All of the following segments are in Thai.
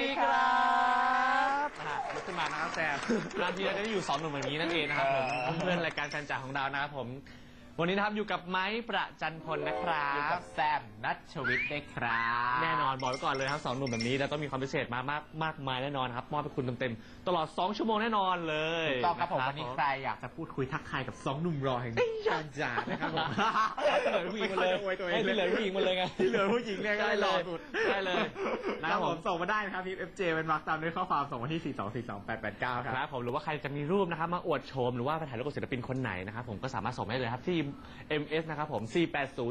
ดีครับอะลุกขึ้นมานะครับแซมนานทีเราจะได้อยู่สองหนุ่มแบบนี้นั่นเองนะครับผมเพื่อนรายการแฟนจ๋าของเรานะครับผม วันนี้นะครับอยู่กับไม้ประจันพลนะครัอยู่กับบแซมนัทวิทย์ได้วยครับ แน่นอนบอกไว้ก่อนเลยครับสองหนุ่มแบบนี้เราต้องมีความพิเศษมามากมากมายแน่นอนครับมอบให้คุณเต็มๆตลอด 2 ชั่วโมงแน่นอนเลยถูกต้องครับผมะวันนี้ใครอยากจะพูดคุยทักทายกับสองหนุ่มรอแห่งชาญจานะครับผมเหลือผู้หญิงมาเลยไม่ค่อจะอวตัวเองให้ที่เหลือผู้หญิงมาเลยไงที่เหลือผู้หญิงเนี่ยก็ได้หเลล่อยสุดได้เลยนะนะคครัรับบผผมมส่งมาได้นะครับพิม FJ เป็นวักตามด้วยข้อความส่งมาที่ 4 2 4 2 8 8 9คครับรับผมหรือว่าใครจะมีรูปนะครับมาอวดโฉมหรือว่าไปถ่ายรูปกับศิลปินคนไหนนะครับผมก็สามารถส่งมาได้เลยครับที่ MS นะครับผม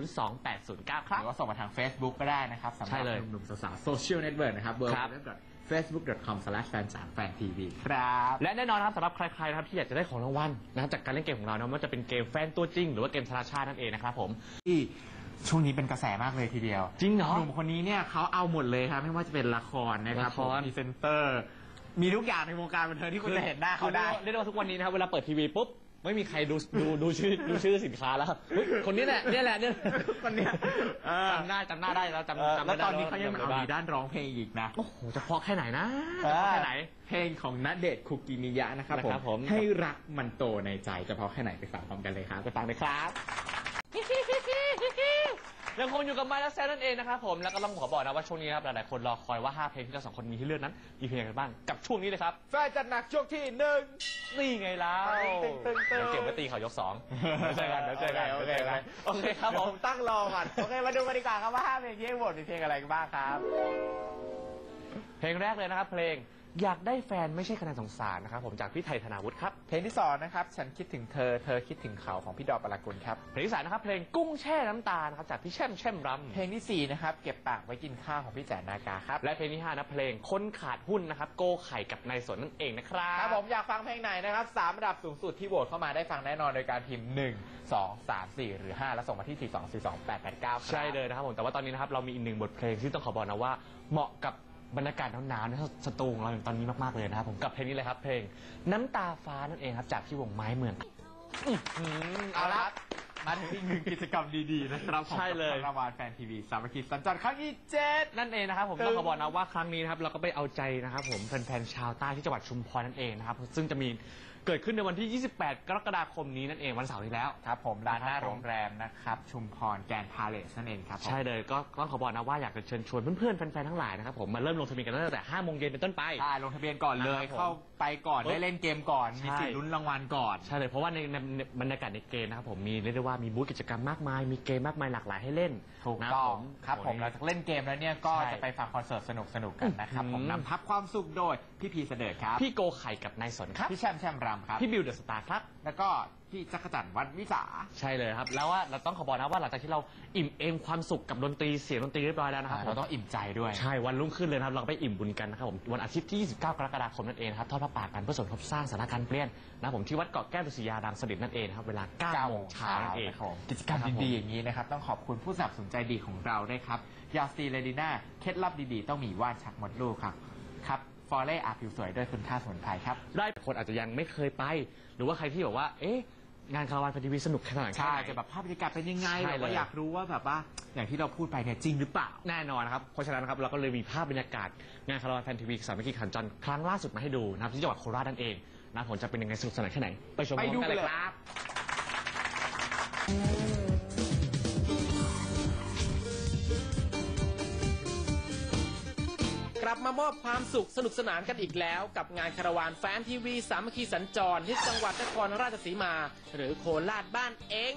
4802809คหรับรือว่าส่งมาทาง Facebook ก็ได้นะครับสำหใช่รับเลยหนุ่มๆสาวๆโซเชียลเน็ตเวิร์กนะครับ ครับ www.facebook.com/fan3fantv ครับ และแน่นอนนะครับสำหรับใครๆนะครับที่อยากจะได้ของรางวัลนะครับจากการเล่นเกมของเรานะไม่ว่าจะเป็นเกมแฟนตัวจริง หรือว่าเกมชาราชาตินั่นเองนะครับผมที่ช่วงนี้เป็นกระแสมากเลยทีเดียว จริงเหรอ หนุ่มคนนี้เนี่ยเขาเอาหมดเลยครับ ไม่ว่าจะเป็นละครนะครับละครผมมีเซนเตอร์ มีทุกอย่างในวงการบันเทิงที่คุณจะเห็นหน้าเขาได้เรียกได้ว่าทุกวันนี้นะครับเวลาเปิดทีวีปุ๊บ ไม่มีใครดูดูดูชื่อดูชื่อสินค้าแล้วเฮ้ยคนนี้แหละเนี่ยแหละเนี่ยคนเนี้ยเออ จำได้จำหน้าได้แล้วจำเออจำแล้วไม่ได้ตอนนี้เขายังว่เอาบ้ดีด้านร้องเพลงอีกนะ โอ้โหจะเพราะแค่ไหนนะจะเพราะแค่ไหน เพลงของณเดชน์คุกิมิยะนะครับนะครับผม ให้รักมันโตในใจจะเพราะแค่ไหนไปฟังพร้อมกันเลยครับ ไปฟังเลยครับ ยังคงอยู่กับไมค์และแซนนั่นเองนะครับผมแล้วก็ต้องขอบอกนะว่าช่วงนี้นะครับหลายๆคนรอคอยว่า 5 เพลงที่เราสองคนมีให้เลือกนั้นมีเพลงอะไรบ้างกับช่วงนี้เลยครับแฟนจัดหนักช่วงที่หนึ่ง นี่ไงแล้วตึ้งตึ้งตึ้งเดี๋ยวเก็บไว้ตีเขายกสองเดี๋ยวเจอกันเดี๋ยวเจอกันโอเดี๋ยวเคเจอกันโอเคครับผมตั้งรอก่อนโอเคมาดูกันดีกว่าครับว่าห้าเพลงที่ให้โหวตมีเพลงอะไรกันบ้างครับ เพลงแรกเลยนะครับเพลง อยากได้แฟนไม่ใช่คะแนนสงสารนะครับผมจากพี่ไทยธนาวุฒิครับ เพลงที่สองนะครับ ฉันคิดถึงเธอ เธอคิดถึงเขาของพี่ดอกปรากุลครับ เพลงที่สามนะครับเพลงกุ้งแช่น้ำตานะครับจากพี่แช่มแช่มรำเพลงที่สี่นะครับเก็บปากไว้กินข้าวของพี่แจ๋นากาครับ และเพลงที่ห้านะเพลงคนขาดหุ้นนะครับโกไข่กับนายสนนั่นเองนะครับครับผมอยากฟังเพลงไหนนะครับสามระดับสูงสุดที่โหวตเข้ามาได้ฟังแน่นอนโดยการพิมพ์1 2 3 4หรือ5แล้วส่งมาที่4 2 4 2 8 8 9ครับใช่เลยนะครับผมแต่ว่าตอนนี้นะครับเรามีอีกหนึ่งบทเพลงที่ต้องขอบอกนะว่าเหมาะกับ บรรยากาศหนาวๆในสตูของเราอย่างตอนนี้มากๆเลยนะครับผมกับเพลงนี้เลยครับ เพลงน้ำตาฟ้านั่นเองครับ จากที่วงไม้เมืองเอาละ มาถึงอีกหนึ่งกิจกรรมดีๆนะครับใช่เลยของรางวัลแฟนทีวีสามัคคีสัญจรครั้งที่เจ็ด นั่นเองนะครับผมตึงต้องขอบอกนะว่าครั้งนี้นะครับเราก็ไปเอาใจนะครับผมแฟนๆชาวใต้ที่จังหวัดชุมพรนั่นเองนะครับซึ่งจะมี เกิดขึ้นในวันที่ 28 กรกฎาคมนี้นั่นเองวันเสาร์ที่แล้ว ครับผมร้านหน้าครับผมโรงแรมนะครับ ชุมพรแกรนด์พาเลสนั่นเองครับผม ใช่เลยก็ต้องขอบอกนะว่าอยากจะเชิญชวนเพื่อนๆแฟนๆทั้งหลายนะครับผมมาเริ่มลงทะเบียนกันตั้งแต่5โมงเย็นเป็นต้นไป ใช่ลงทะเบียนก่อนเลยนะครับผมเข้าไปก่อนปุ๊บได้เล่นเกมก่อน มีใช่ สิทธิ์ลุ้นรางวัลก่อน ใช่เลยเพราะว่าในในในบรรยากาศในเกมนะครับผมมีเรียกได้ว่ามีบูธกิจกรรมมากมาย มีเกมมากมายหลากหลายให้เล่นถูกนะต้องครับผมโอ้เรายจะเล่นเกมแล้วเนี่ยก็ใช่จะไปฟังคอนเสิร์ตสนุกๆกันนะครับผมอืมนำพับความสุขโดยพี่พีเสดิร์ดครับ พี่โกไข่กับนายสนครับ พี่แชมป์แชมป์รำครับ พี่บิวเดอะสตาร์ครับ แล้วก็พี่จักรจันทร์วัดวิสา ใช่เลยครับ แล้วว่าเราต้องขอบอกนะว่าหลังจากที่เราอิ่มเอมความสุขกับดนตรีเสียงดนตรีเรียบร้อยแล้วนะครับเราต้องอิ่มใจด้วย ใช่ วันรุ่งขึ้นเลยนะครับ เราก็ไปอิ่มบุญกันนะครับผม วันอาทิตย์ที่ 29 กรกฎาคมนั่นเองนะครับ ทอดพระป่ากันเพื่อสมทบสร้างสถานการณ์เปลี่ยนนะครับผมที่วัดเกาะแก้วดุสิยาดังสดิตนั่นเองนะครับ เวลา9 9โมโมงงเช้าเช้านั่นเองนะครับผมกิจกรรมครับผมดีๆอย่างนี้นะครับ ต้องขอบคุณผู้สนับสนุนใจดีของเราด้วยครับ ยาสตีเลดีน่า เคล็ดลับดีๆ ต้องมีว่านชักมดลูกครับ ครับ ฟอร์เล่อาผิวสวยด้วยคุณค่าสมุนไพรครับ ได้คนอาจจะยังไม่เคยไป หรือว่าใครที่บอกว่า เอ๊ะ งานคาราวานพันทีวีสนุกขนาดไหน ใช่จะแบบภาพบรรยากาศเป็นยังไงใช่แบบว่าเลยอยากรู้ว่าแบบว่าอย่างที่เราพูดไปเนี่ยจริงหรือเปล่า แน่นอนนะครับ เพราะฉะนั้นนะครับเราก็เลยมีภาพบรรยากาศงานคาราวานแฟนทีวีสามัคคีขันจรครั้งล่าสุดมาให้ดูนะครับที่จังหวัดโคราชนั่นเองนะผมจะเป็นยังไงสนุกสนานแค่ไหน ไปชมไปพร้อดูมกักันนเลเลยยคครัรับ ลับมามอบความสุขสนุกสนานกันอีกแล้ว กับงานคาราวานแฟนทีวีสามัคคีสัญจรที่จังหวัดนครราชสีมา หรือโคราชบ้านเอง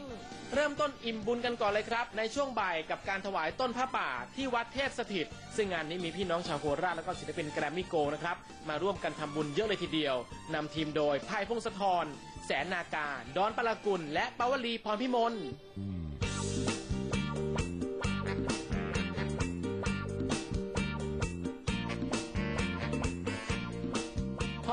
เริ่มต้นอิ่มบุญกันก่อนเลยครับ ในช่วงบ่ายกับการถวายต้นผ้าป่าที่วัดเทพสถิต ซึ่งงานนี้มีพี่น้องชาวโคราชและก็ศิลปินแกรมมี่โกนะครับมาร่วมกันทำบุญเยอะเลยทีเดียวนำทีมโดยไพ่พงศธรแสนนากาดอนปลากุลและปาวลีพรพิมล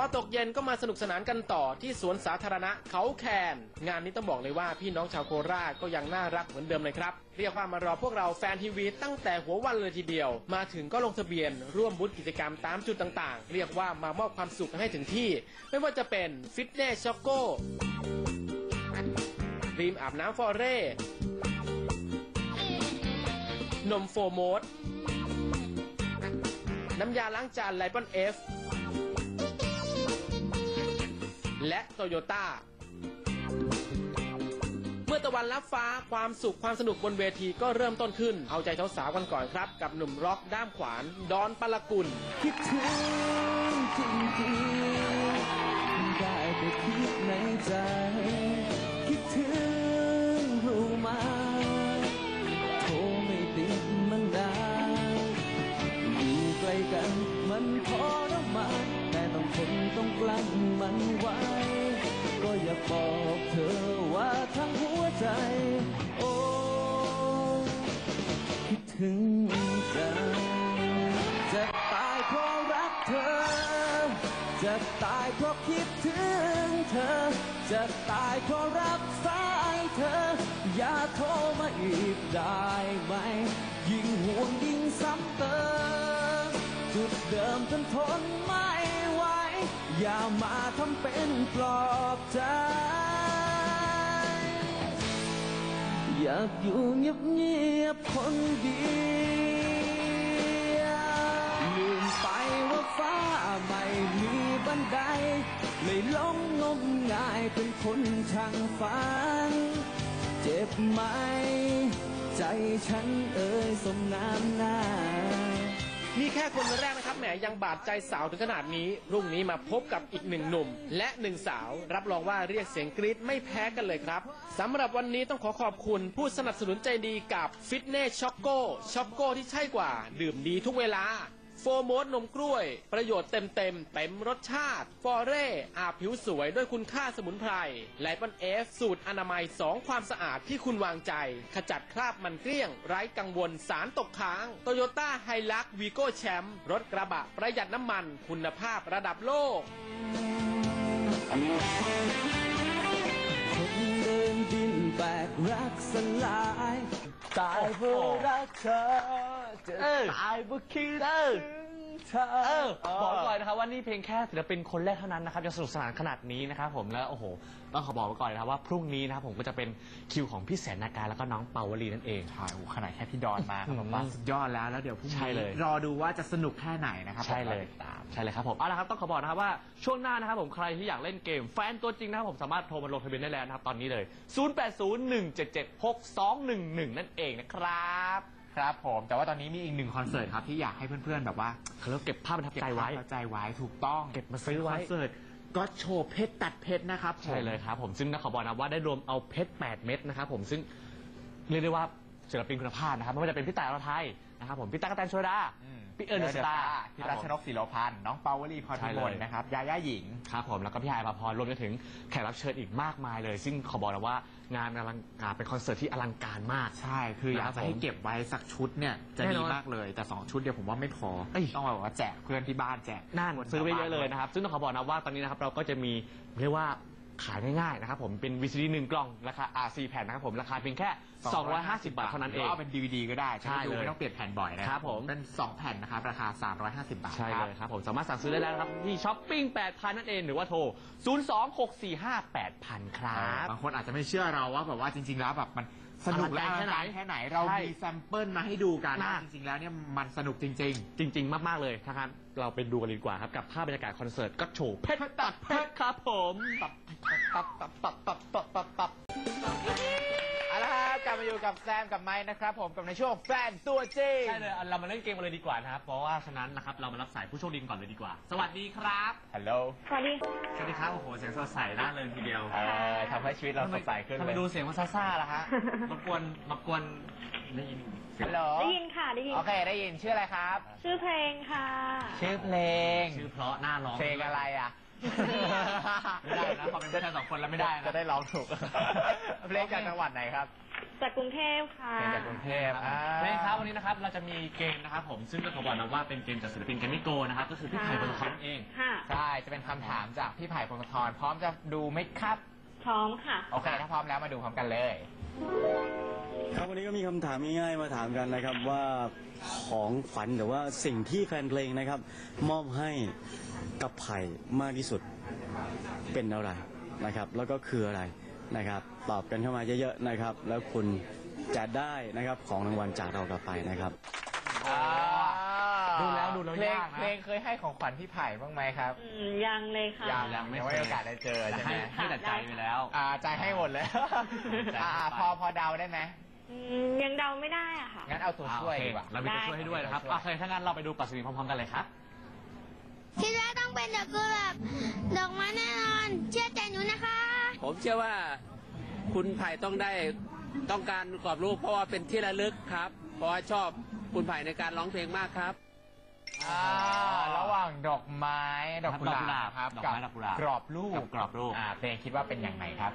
อตกเย็นก็มาสนุกสนานกันต่อที่สวนสาธารณะเขาแคน งานนี้ต้องบอกเลยว่าพี่น้องชาวโคราชก็ยังน่ารักเหมือนเดิมเลยครับ เรียกว่ามารอพวกเราแฟนทีวีตั้งแต่หัววันเลยทีเดียว มาถึงก็ลงทะเบียนร่วมบูธกิจกรรมตามจุดต่างๆ เรียกว่ามามอบความสุขกันให้ถึงที่ ไม่ว่าจะเป็นฟิตเนสช็อกโก้รีมอาบน้ำฟอเร่นมโฟโมดน้ำยาล้างจานไลปอนเอฟ และโตโยต้าเมื่อตะวันรับฟ้าความสุขความสนุกบนเวทีก็เริ่มต้นขึ้น เอาใจสาวๆกันก่อนครับ กับหนุ่มร็อกด้ามขวาน ดอนปลกุลคิดถึงจริงๆได้แต่คิดในใจ ตายเพราะคิดถึงเธอ จะตายเพราะรับสายเธอ อย่าโทรมาอีกได้ไหม ยิ่งห่วงยิ่งซ้ำเติมจุดเดิมจนทนไม่ไหว อย่ามาทำเป็นปลอบใจ อยากอยู่เงียบๆคนเดียวันไดเลยหลงงมงายเป็นคนช่างฝัน เจ็บไหม ใจฉันเอ่ยสมน้ำหน้า นี่แค่คนแรกนะครับแหมยังบาดใจสาวถึงขนาดนี้ รุ่งนี้มาพบกับอีกหนึ่งหนุ่ม และหนึ่งสาว รับรองว่าเรียกเสียงกรี๊ดไม่แพ้กันเลยครับสำหรับวันนี้ต้องขอขอบคุณผู้สนับสนุนใจดีกับฟิตเนสช็อกโก้ช็อกโก้ที่ใช่กว่า ดื่มดีทุกเวลา โฟโมสนมกล้วย ประโยชน์เต็มเต็มๆเต็มรสชาติ ฟอเร่อาบผิวสวยด้วยคุณค่าสมุนไพรไลปอนเอฟ สูตรอนามัยสองความสะอาดที่คุณวางใจ ขจัดคราบมันเกลี้ยง ไร้กังวลสารตกค้างโตโยต้าไฮลักวีโก้แชมป์รถกระบะประหยัดน้ำมันคุณภาพระดับโลก คนเดินดินแบกรักสลาย ตายเพราะรักเธอจะเออตายเพราะคิดเออถึง เธอเออบอกก่อนนะครับว่านี่เพียงแค่ศิลปินคนแรกเท่านั้นนะครับจะสนุกสนานขนาดนี้นะครับผมแล้วโอ้โหต้องขอบอกไว้ก่อนนะครับว่าพรุ่งนี้นะครับผมก็จะเป็นคิวของพี่แสนนาการแล้วก็น้องเปาวลีนั่นเอง ใช่โอ้ขนาดแค่พี่ดอนมาครับอืมผมว่าสุดยอดแล้วแล้วเดี๋ยวพรุ่งใช่นี้เลย รอดูว่าจะสนุกแค่ไหนนะครับใช่เลยผมรอติดตาม ใช่เลยครับผมเอาละครับต้องขอบอกนะครับว่าช่วงหน้านะครับผมใครที่อยากเล่นเกม แฟนตัวจริงนะครับผมสามารถโทรมาลงทะเบียนได้แล้วนะครับตอนนี้เลย 0801776211 นั่นเองนะครับ ครับผมแต่ว่าตอนนี้มีอีกหนึ่งคอนเสิร์ตครับที่อยากให้เพื่อนๆแบบว่าเขาเรียกว่าเก็บภาพประทับเก็บใจภาไว้พประทับใจไว้ถูกต้องเก็บมาซื้อไว้คอนเสิร์ตก็โชว์เพชรตัดเพชรนะครับผม ใช่เลยครับผมซึ่งนักขอบอกนะว่าได้รวมเอาเพชร 8 เม็ดนะครับผมซึ่งเรียกได้ว่าศิลปินคุณภาพนะครับไม่ว่าจะเป็นพี่ต่ายอรไทย นะครับผมพี่ตั๊กกะแตนโชดาอืมพี่เอิญเดอะสตาร์พี่รัชนกศิโลพันธ์น้องเปาวลีพรใช่พิเลมยลนะครับยาย่าหญิง ครับผมแล้วก็พี่ไฮายมาพรรวมไปถึงแขกรับเชิญอีกมากมายเลย ซึ่งขอบอกนะว่างานอลังการเป็นคอนเสิร์ตที่อลังการมาก ใช่ คืออยากครับจะให้ผมเก็บไว้สักชุดเนี่ยจะแน่ดีนอนมากเลย แต่ 2 ชุดเดียวผมว่าไม่พอ เอ้ย ต้องแบบว่าแจกเพื่อนที่บ้านแจกน่านคนซื้อไปเยอะทางบ้านเลยนะครับ ซึ่งต้องขอบอกนะว่าตอนนี้นะครับเราก็จะมีเรียกว่า ขายง่ายๆนะครับผมเป็น VCD หนึ่งกล่องราคา R4 แผ่นนะครับผมราคาเพียงแค่ 250 บาทเท่านั้นเองหรืว่าเป็น DVD ก็ได้ใช่จะได้ดูเลยไม่ต้องเปลี่ยนแผ่นบ่อยนะครับผม เป็น 2 แผ่นนะครับราคา 350 บาทใช่คเลรับยครับผมสามารถสั่งซื้อได้แล้วนะครับที่ช้อปปิ้ง8,000 นั่นเองหรือว่าโทร 026458000 ครับบางคนอาจจะไม่เชื่อเราว่าแบบว่าจริง ๆ แล้วแบบมัน สนุกและออลัลังงกาการรแค่แค่ไหไหนนเราใช่มีแซมเปิลมาให้ดูกันมานะจริงๆแล้วเนี่ยมันสนุกจริง จริง ๆ มาก ๆ เลยนะครับเราไปดูกันเลยดีกว่าครับ กับภาพบรรยากาศคอนเสิร์ตก็โชว์เพชรตัดเพชรครับผมๆปับปับปับปับปับปับปับ เอาละครับกลับมาอยู่กับแซมกับไม้นะครับ ผมกับในช่วงแฟนตัวจริงใช่เลยเอาเรามาเล่นเกมกันเลยดีกว่านะครับ เพราะว่าฉะนั้นนะครับเรามารับสายผู้โชคดีกันก่อนเลยดีกว่า สวัสดีครับ ฮัลโหลสวัสดีสวัสดีครับโอ้โหเสียงสดใสน่าเลยทีเดียวเอ่อทำให้ชีวิตเราสดใสขึ้นทำเลไมยดูเสียงมันซ่าๆล่ะฮะรบกวนรบกวนได้ยินเสียงฮัลโหลได้ยินค่ะได้ยินโอเคได้ยินชื่ออะไรครับ ชื่อเพลงค่ะ ชื่อเพลง ชื่อเพราะน่าร้องเพลงอะไรอะ ไม่ได้นะพอเป็นผู้ชายสองคนแล้วไม่ได้นะ จะได้ร้องถูก เพลงจากจังหวัดไหนครับ จากกรุงเทพค่ะ เพลงจากกรุงเทพอ่าเพลงครับวันนี้นะครับเราจะมีเกมนะครับผมซึ่งก็ขอบอกนะว่าเป็นเกมจากศิลปินแกรมมี่โกนะครับก็คือพี่ไผ่บนคอนเอง ค่ะ ใช่ จะเป็นคำถามจากพี่ไผ่พงศธรพร้อมจะดูไหมครับ พร้อมค่ะ โอเค ถ้าพร้อมแล้วมาดูพร้อมกันเลย ครับวันนี้ก็มีคำถามง่ายๆมาถามกันนะครับว่าของฝันหรือว่าสิ่งที่แฟนเพลงนะครับ มอบให้กับไผ่มากที่สุดเป็นอะไรนะครับ แล้วก็คืออะไรนะครับ ตอบกันเข้ามาเยอะๆนะครับ แล้วคุณจะได้นะครับของรางวัลจากเรากลับไปนะครับ อ่า ดูแล้วดูแล้วเพลงยากนะ เพลงเคยให้ของขวัญพี่ไผ่บ้างไหมครับ อืมยังเลยค่ะ ยังยังไม่ไม่เคยมีโอกาสได้เจอแต่ใช่ให้ไหมให้แต่ใจไปแล้ว อ่าใจให้หมดเลยใจอ่าให้ไป พอพอเดาได้ไหมอืมยังเดาไม่ได้อะค่ะ งั้นเอาตัวช่วยโอเคดีกว่าเรามีตัวช่วยให้ด้วยนะครับได้ โอเคถ้างั้นเราไปดูปรัชนีพร้อมๆกันเลยครับ คิดว่าต้องเป็นดอกกุหลาบดอกไม้แน่นอน เชื่อใจหนูนะคะ ผมเชื่อว่าคุณไผ่ต้องได้ต้องการกรอบรูปเพราะว่าเป็นที่ระลึกครับ เพราะว่าชอบคุณไผ่ในการร้องเพลงมากครับ อ่าระหว่างดอกไม้ดอกกุหลาบครับดอกไม้ดอกกุหลาบกรอบรูปกับกรอบรูป อ่าเพลงคิดว่าเป็นอย่างไรครับ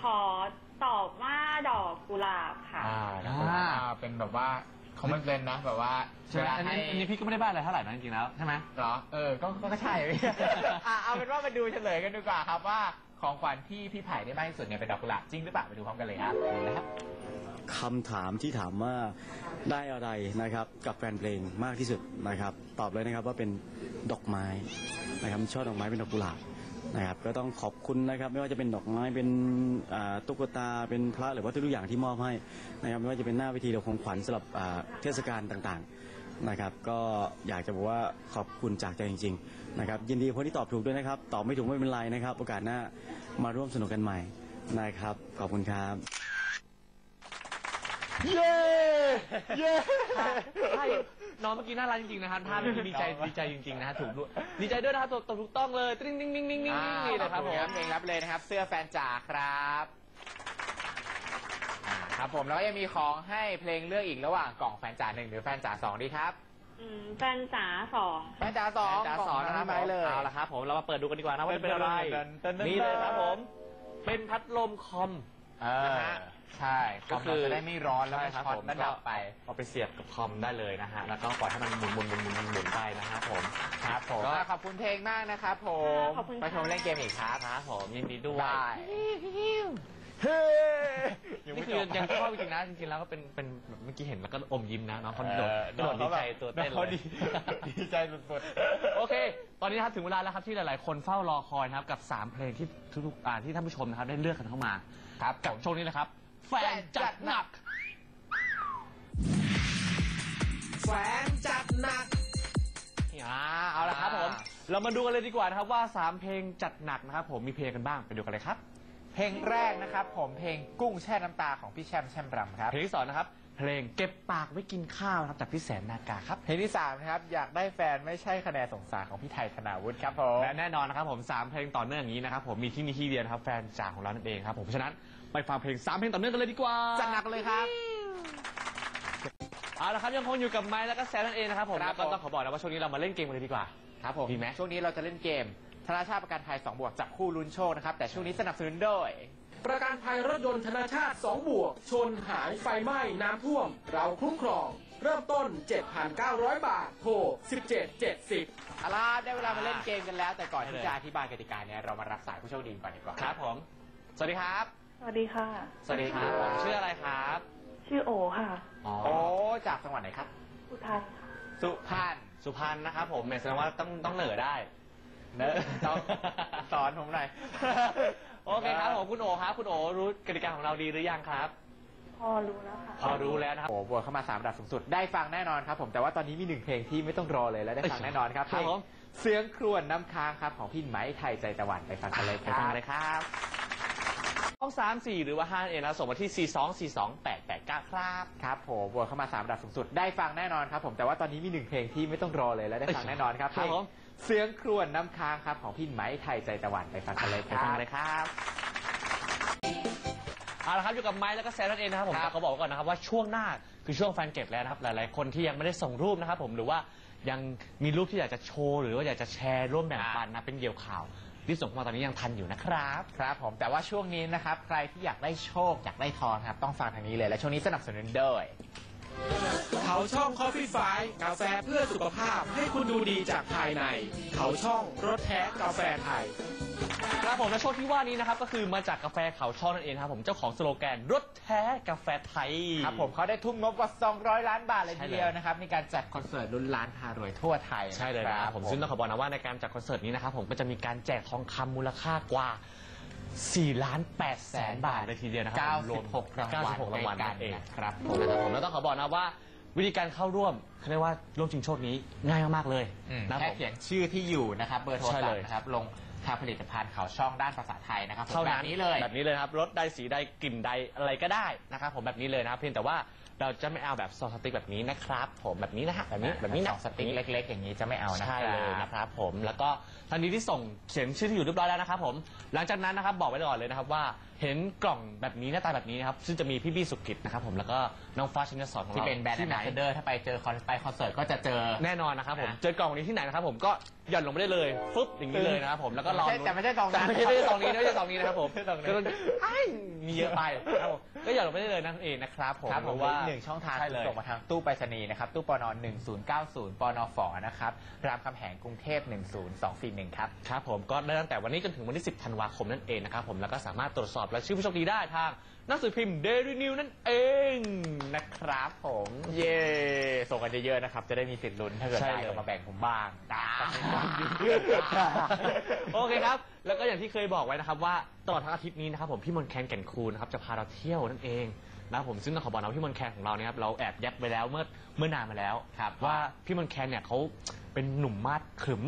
ขอตอบว่าดอกกุหลาบค่ะ อ่าดอกกุหลาบอ่าเป็นแบบว่าเขามันเป็นนะแบบว่าใช่ไหมอันนี้อันนี้พี่ก็ไม่ได้บ้าอะไรเท่าไหร่นะจริงๆแล้วใช่ไหมเหรอเออก็ก็ก็ใช่ อะเอาเป็นว่ามาดูเฉลยกันดีกว่าครับว่า ของขวัญที่พี่ไผ่ได้มากที่สุดเนี่ยเป็นดอกกุหลาบจริงหรือเปล่าไปดูพร้อมกันเลยครับนะครับคำถามที่ถามว่าได้อะไรนะครับ กับแฟนเพลงมากที่สุดนะครับ ตอบเลยนะครับว่าเป็นดอกไม้นะครับชอบดอกไม้เป็นดอกกุหลาบนะครับก็ต้องขอบคุณนะครับ ไม่ว่าจะเป็นดอกไม้เป็นตุ๊กตาเป็นพระหรือว่าทุกอย่างที่มอบให้นะครับไม่ว่าจะเป็นหน้าเวทีหรือของขวัญสำหรับเทศกาลต่างๆนะครับ ก็อยากจะบอกว่าขอบคุณจากใจจริง ๆ นะครับยินดีกับคนที่ตอบถูกด้วยนะครับ ตอบไม่ถูกไม่เป็นไรนะครับ โอกาสหน้ามาร่วมสนุกกันใหม่นะครับ ขอบคุณครับ เย้ เย้ ใช่น้องเมื่อกี้น่ารักจริงๆนะครับท่าเมื่อกี้ดีใจดีใจจริงๆนะฮะถูกด้วยดีใจด้วยนะครับตอบถูกต้องเลยติ๊งติ๊งติ๊งติ๊งติ๊งนี่เลยครับผม เพลงรับเลยนะครับ เสื้อแฟนจ๋าครับอ่าครับผมแล้วก็ยังมีของให้เพลงเลือกอีกระหว่างกล่องแฟนจ๋าหนึ่งหรือแฟนจ๋าสองดีครับ อืมแฟนจ๋าสองแฟนจ๋าสองจะกล่สอนนะนะคครัรับบไปเลย เอาละครับผมเรามาเปิดดูกันดีกว่านะว่าจะเป็นอะไรเดินเดินเดินนี่เลยครับผม เป็นพัดลมคอม เอนะอฮะใช่ก็คือจะได้ไม่ร้อนแล้วไม่ใช่ครับช็อตผม ระดับไป เอาไปเสียบกับคอมได้เลยนะฮะแล้วก็ปล่อยให้มันหมุนหมุนหมุนหมุนหมุนหมุนไปนะครับผม ครับผมก็ อะขอบคุณเพลงมากนะครับผม ขอบคุณค่ะไปชมเล่นเกมอีกครับครับผมยินดีด้วย ได้ เฮ้ยังนี่ไม่คืจอบยังชอบจริงๆนะจริงๆแล้วก็เป็นเป็นแบบเมื่อกี้เห็นแล้วก็อมยิ้มนะน้องเขาโดดเออกระโดดดีใจตัวเต้นเขาเลยดีดีใจสุดโอเค ตอนนี้นะครับถึงเวลาแล้วครับที่หลาย ๆ คนเฝ้ารอคอยนะครับกับ 3 เพลงที่ทุกๆอ่าที่ท่านผู้ชมนะครับได้เลือกกันเข้ามาๆครับกับช่วงนี้แหละครับ แฟนจัดหนักแฟนจัดหนัก อ่าเอาละครับผม เรามาดูกันเลยดีกว่านะครับว่า 3 เพลงจัดหนักนะครับผมมีเพลงกันบ้างไปดูกันเลยครับ เพลงแรกนะครับ ผมเพลงกุ้งแช่น้ำตาของพี่แชมป์แชมรำครับ เพลงที่สองนะครับ เพลงเก็บปากไว้กินข้าวนะครับจากพี่แสนนากาครับ เพลงที่สามนะครับอยากได้แฟนไม่ใช่คะแนนสงสารของพี่ไทยธนาวุฒิครับผมและแน่นอนนะครับผมสามเพลงต่อเนื่องอย่างนี้นะครับผมมีที่นี่ที่เดียวนะครับแฟนจ๋าของเรานั่นเองครับผมฉะนั้นไปฟังเพลงสามเพลงต่อเนื่องกันเลยดีกว่า จัดหนักเลยครับ เอาละครับยังคงอยู่กับไม้แล้วก็แซนนั่นเองนะครับผมครับแล้วก็ผม ต้องขอบอกนะว่าช่วงนี้เรามาเล่นเกมกันเลยดีกว่าครับผมดีไหมช่วงนี้เราจะเล่นเกม ธนาชาติประกันภัย2บวกจับคู่ลุ้นโชคนะครับ แต่ช่วงนี้สนับสนุนโดย ประกันภัยรถยนต์ธนาชาติ 2 บวก ชนหายไฟไหม้น้ำท่วม เราคุ้มครอง เริ่มต้น 7,900 บาท โทร 1770 เอาล่ะได้เวลามาเล่นเกมกันแล้ว แต่ก่อนที่จะอธิบายกติกาเนี่ยเรามารับสายผู้โชคดีก่อนดีกว่าครับผม สวัสดีครับ สวัสดีค่ะ สวัสดีครับผมชื่ออะไรครับชื่อโอค่ะ อ๋อโอ้จากจังหวัดไหนครับ อุทัยค่ะสุพรรณสุพรรณนะครับผมแสดงว่าต้องต้องเหนือได้ เนอะต้องสอนผมหน่อย โอเคครับผมคุณโอครับคุณโอรู้กติกาของเราดีหรือยังครับ พอรู้แล้วค่ะ พอรู้แล้วนะครับโอ้โหบวกเข้ามา3ระดับสูงสุด ได้ฟังแน่นอนครับ ผมแต่ว่าตอนนี้มีหนึ่งเพลงที่ไม่ต้องรอเลยและได้ฟังแน่นอนครับครับเพลงผมเสียงครวญน้ำค้างครับ ของพี่ไหมไทยใจตะวันไปฟังกันเลยคไปรับ ฟังเลยครับห้องสามสี่หรือว่าห้าเองนะส่งมาที่สี่สองสี่สองแปดแปดเก้าครับ ครับผมบวกเข้ามา3ระดับสูงสุด ได้ฟังแน่นอนครับ ผมแต่ว่าตอนนี้มีหนึ่งเพลงที่ไม่ต้องรอเลยและได้ฟังแน่นอนครับครับเพลงผม เสียงครวญน้ำค้างครับของพี่ไหมไทยใจตะวันไปฟังกันเลยคไปรับฟังเลยครับเอาละครับอยู่กับไม้แล้วก็แซนนั่นเองนะครับผมครับ แต่เขาบอกไว้ก่อนนะครับว่าช่วงหน้าคือช่วงแฟนเก็บแล้วนะครับหลาย ๆ คนที่ยังไม่ได้ส่งรูปนะครับผมหรือว่ายังมีรูปที่อยากจะโชว์หรือว่าอยากจะแชร์ร่วมแบ่งปันนะเป็นเกี่ยวข่าวที่ส่งเข้ามาตอนนี้ยังทันอยู่นะครับ ครับผมแต่ว่าช่วงนี้นะครับ ใครที่อยากได้โชค อยากได้ทองครับ ต้องฟังทางนี้เลย และช่วงนี้สนับสนุนโดย เขาช่อง Coffee f i กาแฟเพื่อสุขภาพให้คุณดูดีจากภายใน เขาช่องรสแท้กาแฟไทย ครับผมและช่วงที่ว่านี้นะครับก็คือมาจากกาแฟเขาช่อนั่นเองนะครับผมเจ้าของสโลแกนรสแท้กาแฟไทย ครับผมเขาได้ทุ่มงบกว่า 200 ล้านบาทเลยใช่ทีเลยเดียวนะครับในการจัดคอนเสิร์ตลุ้นล้านพารวยทั่วไทยใช่เลยนะครับผมซึ่งต้องขอบอกนะว่าในการจัดคอนเสิร์ตนี้นะครับผมก็จะมีการแจกทองคำมูลค่ากว่า 4ล้าน8แสนบาทเลยทีเดียวนะครัผมรวม96รางวัล96รางวัลนั่นเองครับนะครับผมแล้วต้องขอบอกนะว่าวิธีการเข้าร่วมเขาเรียกว่าร่วมชิงโชคนี้ง่ายมากๆเลยอืมนะแค่ผมเขียนชื่อที่อยู่นะครับเบอร์โทรใช่ศัพเลยท์นะครับลงทางผลิตภัณฑ์เขาช่องด้านภาษาไทยนะครับผมเท่าแบนั้นบนี้เลยแบบนี้เลยครับรสใดสีใดกลิ่นใดอะไรก็ได้นะครับผมแบบนี้เลยนะครับเพียงแต่ว่า เราจะไม่เอาแบบซองสติ๊กแบบนี้นะครับผมแบบนี้นะฮะแบบนี้แบบนี้นะสองสติ๊กเล็ก ๆ อย่างนี้จะไม่เอานะใช่ครับเลยนะครับผมแล้วก็ทันทีที่ส่งเขียนชื่อที่อยู่เรียบร้อยแล้วนะครับผมหลังจากนั้นนะครับบอกไว้ก่อนเลยนะครับว่าเห็นกล่องแบบนี้หน้าตาแบบนี้นะครับซึ่งจะมีพี่บี้สุกิจนะครับผมแล้วก็น้องฟ้าชินสอนของที่เราเป็นแบรนด์ที่แอไหนมบาสเดอร์ถ้าไปเจอคอนไปคอนเสิร์ตก็จะเจอแน่นอนนะครับผมนะเจอกล่องนี้ที่ไหนนะครับผมก็หย่อนลงไปได้เลยฟึบอย่างนี้เลยนะครับผมแล้วก็รอไม่ใช่ลุ้น แต่ไม่ใช่ซองนั้นแต่ไม่ใช่ไม่ใช่ซองนี้นะไม่ใช่ซองนี้นะครับผมไม่ใช่ซองนี้ ก็ไอ้ยมีเยอะไปนะครับผมก็หย่อนลงไปได้เลยนั่นเองนะครับผมครับผมว่าอีกหนึ่งช่องทางใช่เลย ส่งมาทางตู้ไปรษณีย์นะครับ ตู้ปน1090ปนฝนะครับ รามคำแหงกรุงเทพ10241 ครับ ครับผมก็ได้ตั้งแต่วันนี้จนถึงวันที่ 10 ธันวาคมนั่นเองนะครับผมแล้วก็สามารถตรวจสอบรายชื่อผู้โชคดีได้ทางหนังสือพิมพ์ Daily New นั่นเองนะครับผม เย่ส่งกันเยอะๆนะครับ จะได้มีสิทธิ์ลุ้นถ้าเกิดใช่ได้เลย ก็มาแบ่งผมบ้างจ้าโอเคครับ แล้วก็อย่างที่เคยบอกไว้นะครับว่าตลอดทั้งอาทิตย์นี้นะครับผมพี่มนต์แคนแก่นคูณนะครับจะพาเราเที่ยวนั่นเอง นะครับผมซึ่งต้องขอบอกนะว่าพี่มนต์แคนของเราเนี่ยครับเราแอบยับไปแล้วเมื่อเมื่อนานมาแล้วครับว่าพี่มนต์แคนเนี่ยเขาเป็นหนุ่มมาดขรึม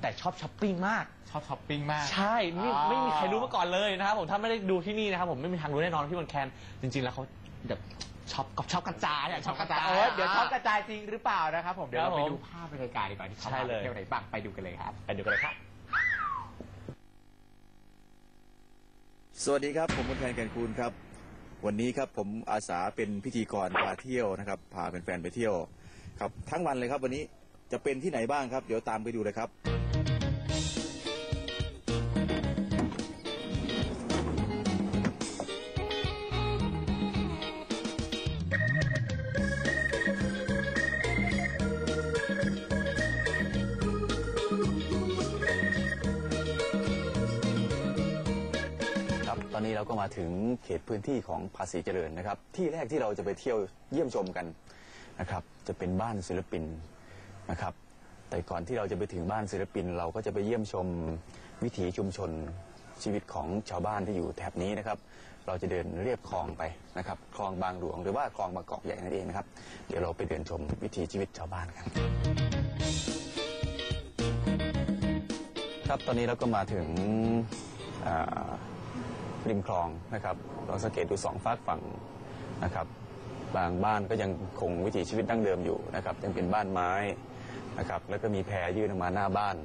แต่ชอบช้อปปิ้งมาก ชอบช้อปปิ้งมาก ใช่นี่อ๋อ ไม่มีใครรู้มาก่อนเลยนะครับผมถ้าไม่ได้ดูที่นี่นะครับผมไม่มีทางรู้แน่นอนว่าพี่มนต์แคนจริง ๆ แล้วเขาแบบช็อปกับช็อปกระจายอะช็อปกระจายเออเดี๋ยวช็อปกระจายจริงหรือเปล่านะครับผมเดี๋ยวเราครับไปผมดูภาพบรรยากาศดีกว่าที่เขาใช่เลย เที่ยวไหนบ้างไปดูกันเลยครับ ไปดูกันเลยครับ สวัสดีครับ ผมมนแคนแก่นคูณครับ วันนี้ครับผมอาสาเป็นพิธีกรพาเที่ยวนะครับพาแฟนๆไปเที่ยวครับทั้งวันเลยครับวันนี้จะเป็นที่ไหนบ้างครับ เดี๋ยวตามไปดูเลยครับ ตอนนี้เราก็มาถึงเขตพื้นที่ของภาษีเจริญนะครับ ที่แรกที่เราจะไปเที่ยวเยี่ยมชมกันนะครับ จะเป็นบ้านศิลปินนะครับ แต่ก่อนที่เราจะไปถึงบ้านศิลปิน เราก็จะไปเยี่ยมชมวิถีชุมชนชีวิตของชาวบ้านที่อยู่แถบนี้นะครับ เราจะเดินเรียบคลองไปนะครับ คลองบางหลวงหรือว่าคลองบางกอกใหญ่นั่นเองนะครับ เดี๋ยวเราไปเดินชมวิถีชีวิตชาวบ้านกัน ครับ ตอนนี้เราก็มาถึงอ่า ริมคลองนะครับลองสังเกตดูสองฝากฝั่งนะครับบางบ้านก็ยังคงวิถีชีวิตดั้งเดิมอยู่นะครับยังเป็นบ้านไม้นะครับแล้วก็มีแพยื่นออกมาหน้าบ้าน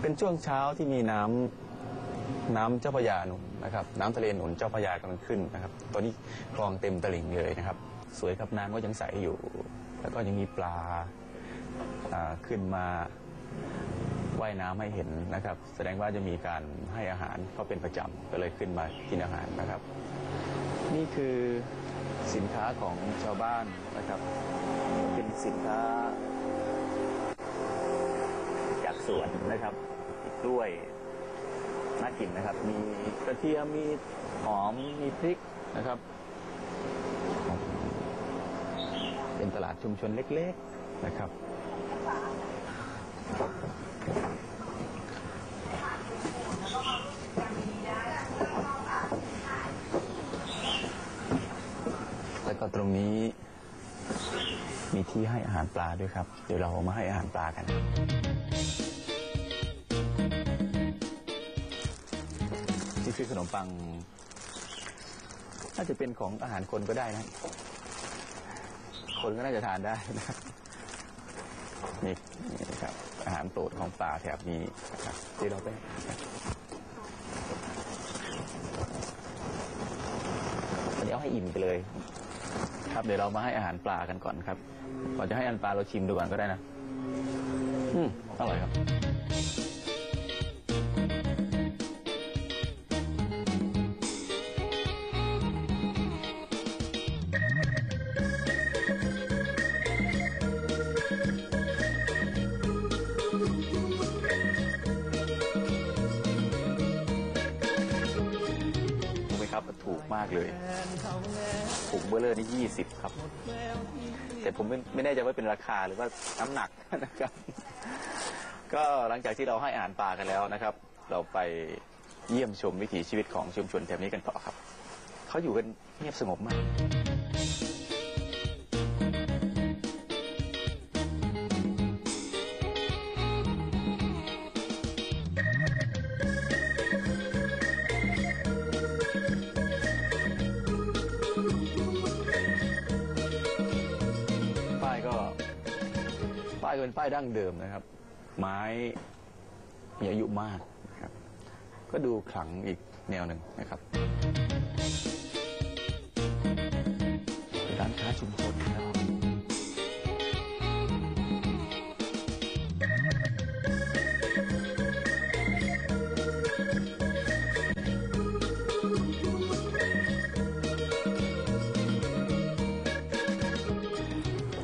เป็นช่วงเช้าที่มีน้ำน้ำเจ้าพระยาหนุนนะครับน้ำทะเลหนุนเจ้าพระยากำลังขึ้นนะครับตอนนี้คลองเต็มตลิ่งเลยนะครับ สวยครับน้ำก็ยังใสอยู่ แล้วก็ยังมีปลาขึ้นมา ว่ายน้ำให้เห็นนะครับ แสดงว่าจะมีการให้อาหารเขาเป็นประจำก็เลยขึ้นมากินอาหารนะครับ นี่คือสินค้าของชาวบ้านนะครับ เป็นสินค้า จากสวนนะครับมีกล้วยน่ากินนะครับ มีกระเทียมมีหอมมีพริกนะครับ เป็นตลาดชุมชนเล็กๆนะครับ แล้วก็ตรงนี้มีที่ให้อารปลาด้วยครับ เดี๋ยวเรามาให้อาหารปลากัน นี่คือขนมปัง น่าจะเป็นของอาหารคนก็ได้นะ คนก็น่าจะทานได้นะนี่นี่ครับอาหารโปรดของปลาแถบนี้ครับที่เราไปนะครับวันนี้เอาให้อิ่มไปเลย ครับเดี๋ยวเรามาให้อาหารปลากันก่อนครับก่อนจะให้อาหารปลาเราชิมดูก่อนก็ได้นะ อืมอร่อยครับ 20 ครับ แต่ผมไม่แน่ใจว่าเป็นราคาหรือว่าน้ำหนักนะครับ ก็หลังจากที่เราให้อ่านปลากันแล้วนะครับ เราไปเยี่ยมชมวิถีชีวิตของชุมชนแถวนี้กันต่อครับ เขาอยู่กันเงียบสงบมากายก็เป็นป้ายดั้งเดิมนะครับ ไม้มีอายุมากนะครับ ก็ดูขลังอีกแนวหนึ่งนะครับร้านค้าชุมชนนะครับ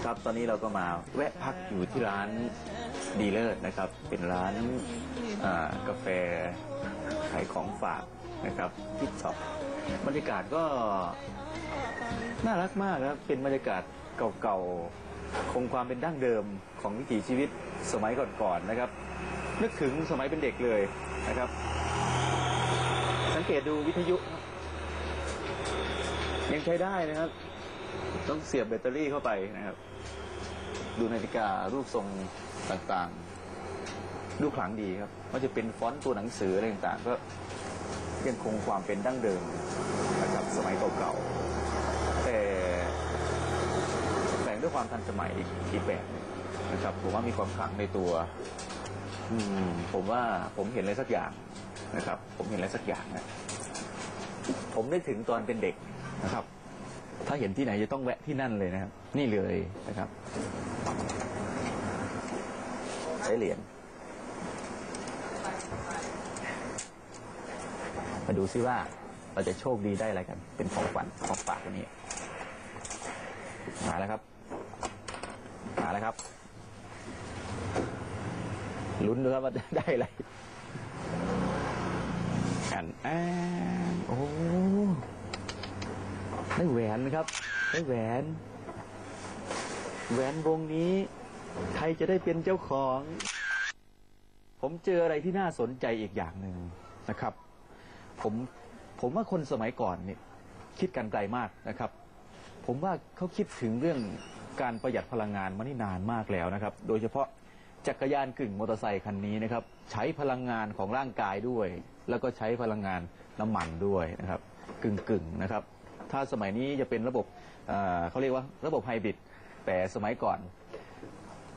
ครับ ตอนนี้เราก็มาแวะพักอยู่ที่ร้านดีเลอร์นะครับ เป็นร้านกาแฟขายของฝากนะครับที่ช็อปบรรยากาศก็น่ารักมากครับเป็นบรรยากาศเก่าๆคงความเป็นดั้งเดิมของวิถีชีวิตสมัยก่อนๆนะครับ นึกถึงสมัยเป็นเด็กเลยนะครับ สังเกตดูวิทยุ ยังใช้ได้นะครับ ต้องเสียบแบตเตอรี่เข้าไปนะครับ ดูนาฬิการูปทรงต่างๆ ดูขลังดีครับว่าจะเป็นฟอนต์ตัวหนังสืออะไรต่างๆ ก็ยังคงความเป็นดั้งเดิมนะครับสมัยเก่าๆแต่แฝงด้วยความทันสมัยอีกอีแบบหนึ่งนะครับ ผมว่ามีความขลังในตัว อืม ผมว่าผมเห็นอะไรสักอย่างนะครับ ผมเห็นอะไรสักอย่างนะผมนึกถึงตอนเป็นเด็กนะครับ ถ้าเห็นที่ไหนจะต้องแวะที่นั่นเลยนะครับ นี่เลยนะครับ ช้เหรียญมาดูซิว่าเราจะโชคดีได้อะไรกัน เป็นของฝันของฝากวันนี้มาแล้วครับมาแล้วครับลุ้นดูครับว่าจะได้อะไรอันอ่านโอ้ได้แหวนครับได้แหวน แหวนวงนี้ ใครจะได้เป็นเจ้าของ ผมเจออะไรที่น่าสนใจอีกอย่างหนึ่งนะครับ ผมผมว่าคนสมัยก่อนเนี่ยคิดกันไกลมากนะครับ ผมว่าเขาคิดถึงเรื่องการประหยัดพลังงานมานี่นานมากแล้วนะครับ โดยเฉพาะจักรยานกึ่งมอเตอร์ไซคันนี้นะครับ ใช้พลังงานของร่างกายด้วย แล้วก็ใช้พลังงานน้ำมันด้วยนะครับ กึ่งกึ่งๆนะครับ ถ้าสมัยนี้จะเป็นระบบเเขาเรียกว่าระบบไฮบริดแต่สมัยก่อน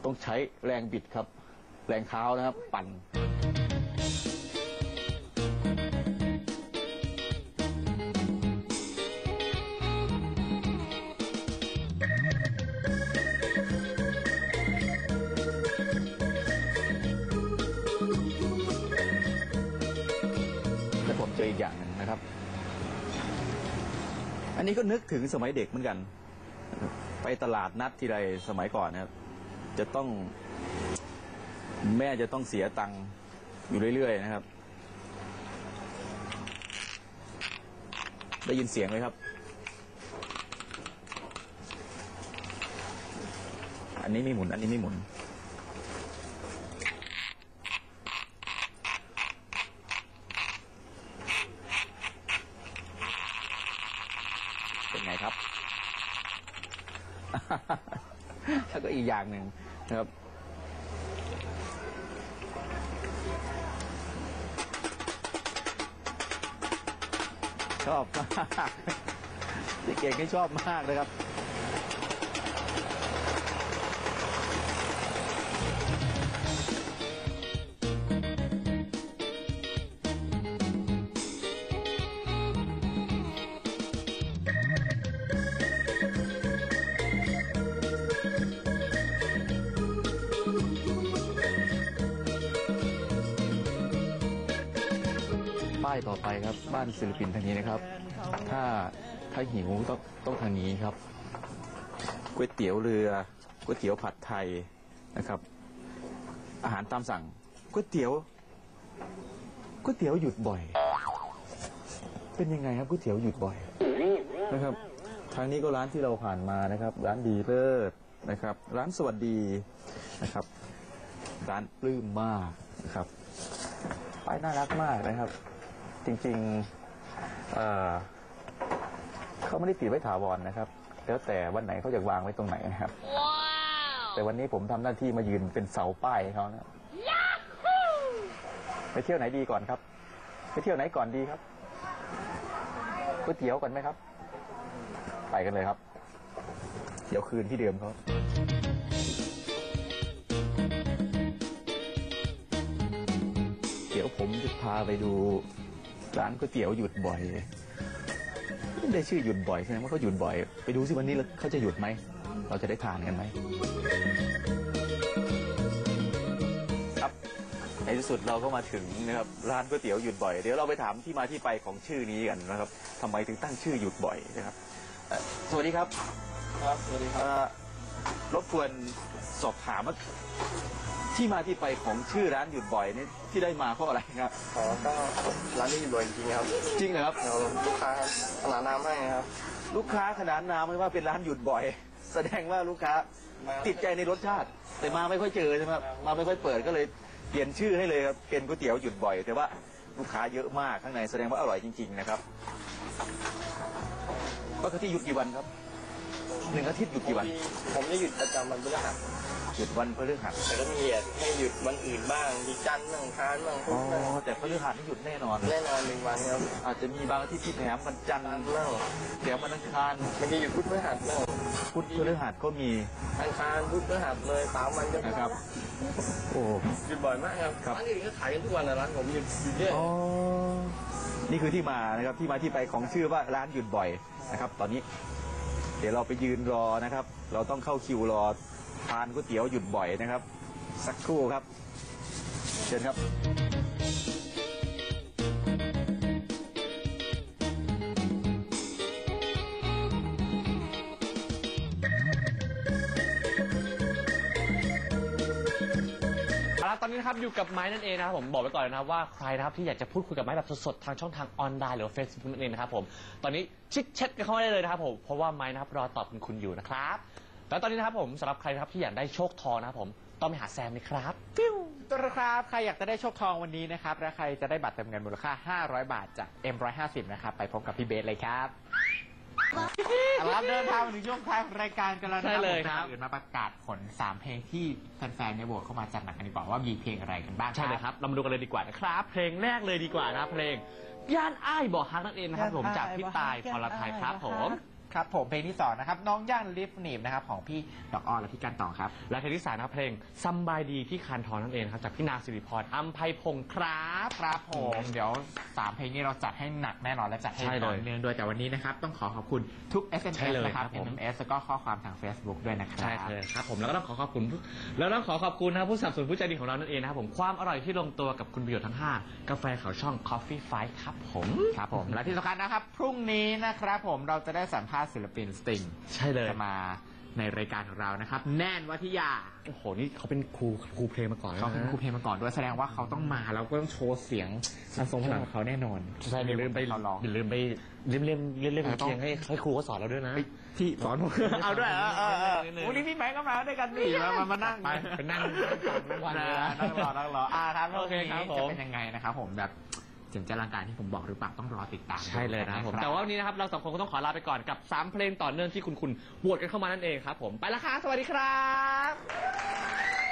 ต้องใช้แรงบิดครับ แรงเท้านะครับ ปั่นและผมเจออีกอย่างหนึ่งนะครับ อันนี้ก็นึกถึงสมัยเด็กเหมือนกัน ไปตลาดนัดทีไรสมัยก่อนนะครับ จะต้อง แม่จะต้องเสียตังค์อยู่เรื่อยๆนะครับ ได้ยินเสียงไหมครับ อันนี้ไม่หมุน อันนี้ไม่หมุน เป็นไงครับ แล้วก็ อีกอย่างหนึ่งนะครับชอบมากพี่เก่งให้ชอบมากนะครับ ป้ายต่อไปครับ บ้านศิลปินทางนี้นะครับ ถ้าถ้าหิวต้องต้องทางนี้ครับก๋วยเตี๋ยวเรือก๋วยเตี๋ยวผัดไทยนะครับ อาหารตามสั่งก๋วยเตี๋ยวก๋วยเตี๋ยวหยุดบ่อย เป็นยังไงครับก๋วยเตี๋ยวหยุดบ่อยนะครับ ทางนี้ก็ร้านที่เราผ่านมานะครับ ร้านดีเลิศนะครับ ร้านสวัสดีนะครับ ร้านปลื้มมากนะครับป้ายน่ารักมากนะครับ จริงๆเเขาไม่ได้ติดไว้ถาวรนะครับ แล้วแต่วันไหนเขาอยากวางไว้ตรงไหนนะครับ แต่วันนี้ผมทำหน้าที่มายืนเป็นเสาป้ายเขานะไปเที่ยวไหนดีก่อนครับ ไปเที่ยวไหนก่อนดีครับก๋วยเตี๋ยวก่อนไหมครับ ไปกันเลยครับ เดี๋ยวคืนที่เดิมเขาเดี๋ยวผมจะพาไปดู ร้านก๋วยเตี๋ยวหยุดบ่อยได้ชื่อหยุดบ่อยแสดงว่าเขาหยุดบ่อย ไปดูสิวันนี้เขาจะหยุดไหม เราจะได้ทานกันไหมครับในที่สุดเราก็มาถึงนะครับร้านก๋วยเตี๋ยวหยุดบ่อยเดี๋ยวเราไปถามที่มาที่ไปของชื่อนี้กันนะครับทำไมถึงตั้งชื่อหยุดบ่อยนะครับเอ่อสวัสดีครับ ครับ สวัสดีครับเอ่อรบกวนสอบถามว่า ที่มาที่ไปของชื่อร้านหยุดบ่อยนี่ที่ได้มาเพราะอะไรครับ อ๋อก็ร้านนี้อยู่บ่อยจริงๆครับจริงเหรอครับ เดี๋ยวลูกค้าขนาดน้ำให้ครับ ลูกค้าขนานนามไม่ว่าเป็นร้านหยุดบ่อย แสดงว่าลูกค้าติดใจในรสชาติ แต่มาไม่ค่อยเจอใช่ไหมครับมาไม่ค่อยเปิดก็เลยเปลี่ยนชื่อให้เลยครับเป็นก๋วยเตี๋ยวหยุดบ่อย แต่ว่าลูกค้าเยอะมากข้างในแสดงว่าอร่อยจริง ๆ นะครับปกติหยุดกี่วันครับหนึ่งอาทิตย์หยุดกี่วัน ผมจะหยุดประจำวันพฤหัส หยุดวันพฤหัสแต่ก็มีเหตุให้หยุดวันอื่นบ้างมีจันทร์บ้างอังคารบ้างพุอ๋ธบ้างอแต่พฤหัสนี่หยุดแน่นอน แน่นอนหนึ่งวันครับอาจจะมีบางอาทิตย์ที่แถมวันจันทร์เล่าแถมวันอังคารบางทีหยุดพุธพฤหัสบ้างพุธพฤหัสก็มีอังคารพุธพฤหัสเลยสามวันก็นะครับ โอ้ หยุดบ่อยมากครับครับ ร้านอื่นก็ขายกันทุกวันนะร้านผมหยุดหยุดเยอะอ๋อนี่คือที่มานะครับที่มาที่ไปของชื่อว่าร้านหยุดบ่อยนะครับ ตอนนี้ เดี๋ยวเราไปยืนรอนะครับ เราต้องเข้าคิวรอ ทานก๋วยเตี๋ยวหยุดบ่อยนะครับ สักครู่ครับ เชิญครับ เอาละตอนนี้นะครับอยู่กับไม้นั่นเองนะครับผมบอกไว้ก่อนเลยนะครับว่าใครนะครับที่อยากจะพูดคุยกับไม้แบบสดๆทางช่องทางออนไลน์หรือเฟซบุ๊กนั่นเองนะครับผมตอนนี้ชิดเช็ดกันเข้ามาได้เลยนะครับผมเพราะว่าไม้นะครับรอตอบคุณคุณอยู่นะครับ แล้วตอนนี้นะครับผมสำหรับใครนะครับที่อยากได้โชคทองนะครับผมต้องไปหาแซมเลยครับฟิวตัวนะครับ ใครอยากจะได้โชคทองวันนี้นะครับ และใครจะได้บัตรเติมเงินมูลค่า 500 บาทจาก M150 นะครับ ไปพบกับพี่เบสเลยครับเอาละครับเดินทางมาถึงช่วงท้ายของรายการกันแล้วนะใช่เลยครับ ผมจะอื่นมาประกาศผล 3 เพลงที่แฟนๆในโหวตเข้ามาจัดหนักกันดีกว่าว่ามีเพลงอะไรกันบ้างใช่เลยครับ เรามาดูกันเลยดีกว่านะครับ เพลงแรกเลยดีกว่านะครับเพลงย่านอ้ายบ่อฮักนั่นเองนะครับผมจากพี่ตายพรไทยครับผม ครับผมเพลงที่สองนะครับน้องย่านลิฟต์หนีบนะครับของพี่ดอกอ้อและพี่กันต่อครับ และเพลงที่สามนะครับเพลงซัมบายดีพี่คานทองนั่นเองนะครับจากพี่นางสิริพรอัมไพพงศ์ครับครับผมเดี๋ยว3เพลงนี้เราจัดให้หนักแน่นอนและจัดให้ใช่เลยต่อเนื่องด้วยแต่วันนี้นะครับต้องขอขอบคุณทุกใช่ SMS เลยนะครับ ครับผม MMS แล้วก็ข้อความทาง Facebook ด้วยนะครับ ใช่เลยครับผมแล้วก็ต้องขอขอบคุณผู้แล้วต้องขอขอบคุณนะครับผู้สนับสนุนผู้ใจดีของเรานั่นเองนะครับผมความอร่อยที่ลงตัวกับคุณประโยชน์ทั้ง5กาแฟเขาช่อง Coffee Fight ครับผม ครับผมและที่สำคัญนะครับ พรุ่งนี้นะครับผมเราจะได้สัมภาษณ์ศิลปินสติงใช่เลย จะมาในรายการของเรานะครับ แน่นวัทยาโอ้โห นี่เขาเป็นครูครูเพลงมาก่อนเขาเป็นครูเพลงมาก่อนด้วยแสดงว่าเขาต้องมาแล้วก็ต้องโชว์เสียงอันทรงพลังของเขาแน่นอนใช่อย่าลืมไปเขาร้องอย่าลืมไปเล่มเล่มเล่มเล่มเออต้องเคียงให้ให้ครูเขาสอนเราด้วยนะที่สอนผมเอาด้วยเออเออเออนิดนึงวันนี้พี่แม็กก็มาด้วยกันนี่มามามานั่งไปไปนั่งนั่งฟังนะนั่งฟังนั่งรอนั่งรออ่าครับโอเคครับพผมรุ่งนี้จะเป็นยังไงนะครับผมแบบ เจ๋งจะลังการที่ผมบอกหรือเปล่าต้องรอติดตามใช่เลยนะครับผมแต่ว่าวันนี้นะครับเราสองคนก็ต้องขอลาไปก่อนกับ 3 เพลงต่อเนื่องที่คุณคุณโหวตกันเข้ามานั่นเองครับผมไปและค่ะสวัสดีครับ